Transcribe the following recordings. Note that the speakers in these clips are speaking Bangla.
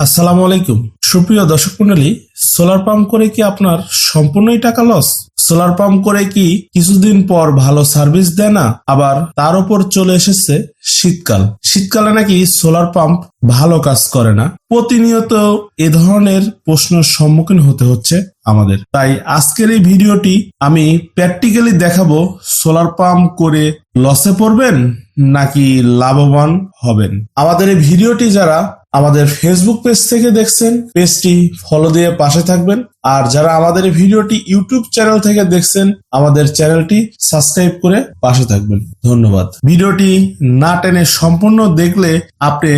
আসসালামু আলাইকুম। সুপ্রিয় দর্শক মন্ডলী সোলার পাম্প করে কি আপনার সম্পূর্ণই টাকা লস? সোলার পাম্প করে কি কিছুদিন পর ভালো সার্ভিস দেয় না? আবার তার উপর চলে এসেছে শীতকাল। শীতকালে নাকি সোলার পাম্প ভালো কাজ করে না। প্রতিনিয়ত এ ধরনের প্রশ্নের সম্মুখীন হতে হচ্ছে আমাদের। তাই আজকের এই ভিডিওটি আমি প্র্যাকটিক্যালি দেখাবো সোলার পাম্প করে লসে পড়বেন নাকি লাভবান হবেন। আমাদের এই ভিডিওটি যারা আমাদের ফেসবুক পেজ থেকে দেখছেন পেজটি ফলো দিয়ে পাশে থাকবেন। আর যারা আমাদের ভিডিওটি ইউটিউব চ্যানেল থেকে দেখছেন, আমাদের চ্যানেলটি সাবস্ক্রাইব করে পাশে থাকবেন। ধন্যবাদ। ভিডিওটি না টেনে সম্পূর্ণ দেখলে আপনি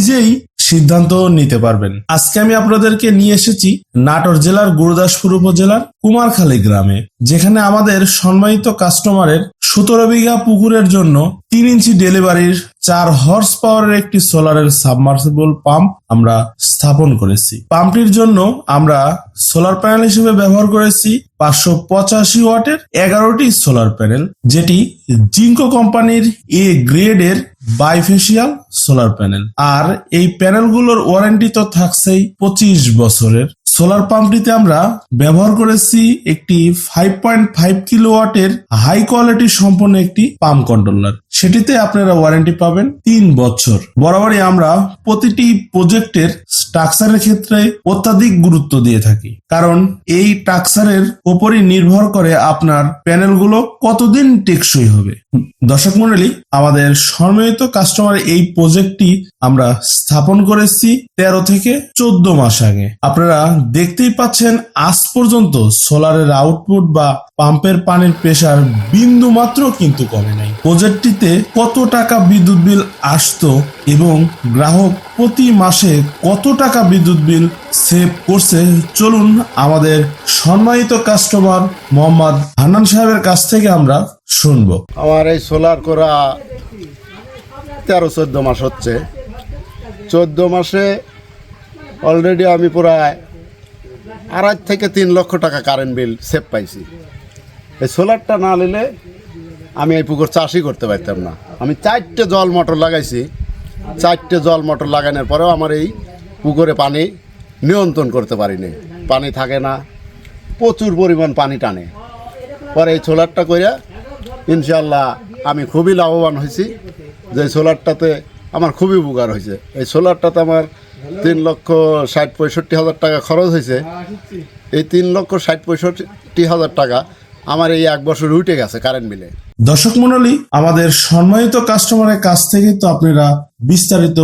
নিজেই সিদ্ধান্ত নিতে পারবেন। আজকে আমি আপনাদেরকে নিয়ে এসেছি নাটোর জেলার গুরুদাসপুর উপজেলার কুমারখালী গ্রামে, যেখানে আমাদের সম্মানিত কাস্টমারের সতেরো বিঘা পুকুরের জন্য তিন ইঞ্চি ডেলিভারির চার হর্স পাওয়ারের একটি সোলারের সাবমার্সিবল পাম্প আমরা স্থাপন করেছি। পাম্পটির জন্য আমরা সোলার প্যানেল হিসেবে ব্যবহার করেছি পাঁচশো পঁচাশি ওয়াটের এগারোটি সোলার প্যানেল যেটি জিঙ্কো কোম্পানির এ গ্রেডের বাইফেশিয়াল সোলার প্যানেল। আর এই প্যানেলগুলোর ওয়ারেন্টি তো থাকছেই পঁচিশ বছরের। সোলার পাম্পটিতে আমরা ব্যবহার করেছি একটি ফাইভ পয়েন্ট ফাইভ কিলো ওয়াটের হাই কোয়ালিটি সম্পন্ন একটি পাম্প কন্ট্রোলার সেটিতে আপনারা ওয়ারেন্টি পাবেন তিন বছর। বরাবরই আমরা প্রতিটি প্রজেক্টের স্ট্রাকচারের ক্ষেত্রে অত্যাধিক গুরুত্ব দিয়ে থাকি। কারণ এই টাক্সারের উপরই নির্ভর করে আপনার প্যানেলগুলো কতদিন টেকসই হবে। দর্শক মন্ডলী, আমাদের সম্মিলিত কাস্টমার এই প্রজেক্টটি আমরা স্থাপন করেছি তেরো থেকে চোদ্দ মাস আগে। আপনারা দেখতেই পাচ্ছেন, আজ পর্যন্ত সোলারের আউটপুট বা পাম্পের পানির প্রেসার বিন্দু মাত্র কিন্তু কমে নাই। প্রজেক্টটিতে কত টাকা বিদ্যুৎ বিল আসত এবং গ্রাহক প্রতি মাসে কত টাকা বিদ্যুৎ বিল সেভ করছে? চলুন আমাদের সম্মানিত কাস্টমার মোহাম্মদ হান্নান সাহেবের কাছ থেকে আমরা শুনব। আমার এই সোলার করা তেরো, চোদ্দ মাস হচ্ছে। চোদ্দ মাসে অলরেডি আমি প্রায় আড়াই থেকে তিন লক্ষ টাকা কারেন্ট বিল সেভ পাইছি। এই সোলারটা না নিলে আমি এই পুকুর চাষই করতে পারতাম না। আমি চারটে জল মোটর লাগাইছি। চারটে জল মোটর লাগানোর পরেও আমার এই পুকুরে পানি নিয়ন্ত্রণ করতে পারিনি। পানি থাকে না। প্রচুর পরিমাণ পানি টানে। পরে এই সোলারটা কইরা ইনশাল্লাহ আমি খুবই লাভবান হয়েছি যে সোলারটাতে আমার খুবই উপকার হয়েছে এই সোলারটাতে আমার তিন লক্ষ ষাট পঁয়ষট্টি হাজার টাকা খরচ হয়েছে এই তিন লক্ষ ষাট পঁয়ষট্টি হাজার টাকা আমার এই এক বছর উঠে গেছে কারেন্ট বিলে দর্শক মন্ডলী, আমাদের সম্মানিত কাস্টমারের কাছ থেকে তো আপনারা বিস্তারিত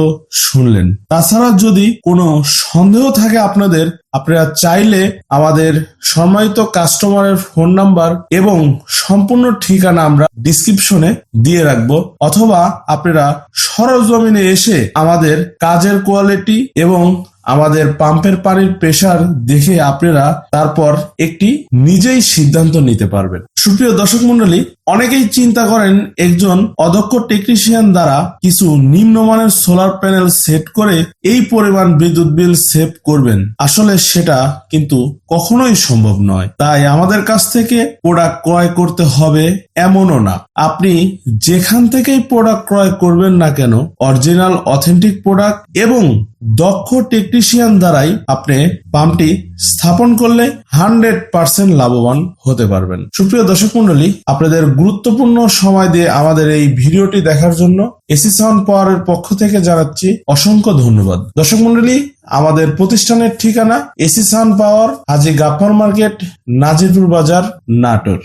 শুনলেন। তাছাড়া যদি কোনো সন্দেহ থাকে আপনাদের, আপনারা চাইলে আমাদের সম্মানিত কাস্টমারের ফোন নাম্বার এবং সম্পূর্ণ ঠিকানা আমরা ডিসক্রিপশনে দিয়ে রাখব, অথবা আপনারা সরজমিনে এসে আমাদের কাজের কোয়ালিটি এবং আমাদের পাম্পের পানির প্রেসার দেখে আপনারা তারপর একটি নিজেই সিদ্ধান্ত নিতে পারবেন। সুপ্রিয় দর্শক মন্ডলী, অনেকেই চিন্তা করেন একজন অদক্ষ টেকনিশিয়ান দ্বারা কিছু নিম্নমানের সোলার প্যানেল সেট করে এই পরিমাণ বিদ্যুৎ বিল সেভ করবেন। আসলে সেটা কিন্তু কখনোই সম্ভব নয়। তাই আমাদের কাছ থেকে প্রোডাক্ট ক্রয় করতে হবে এমনও না। আপনি যেখান থেকেই প্রোডাক্ট ক্রয় করবেন না কেন অরিজিনাল অথেন্টিক প্রোডাক্ট এবং দক্ষ টেকনিশিয়ান দ্বারাই আপনি পাম্পটি স্থাপন করলে হান্ড্রেড পার্সেন্ট লাভবান হতে পারবেন। সুপ্রিয় দর্শক মন্ডলী আপনাদের গুরুত্বপূর্ণ সময় দিয়ে আমাদের এই ভিডিওটি দেখার জন্য এসি সাউন্ড পাওয়ারের পক্ষ থেকে জানাচ্ছি অসংখ্য ধন্যবাদ। দর্শক মন্ডলী আমাদের প্রতিষ্ঠানের ঠিকানা AC sound power, Haji Gafur market, Nazirpur Bazar, Natore.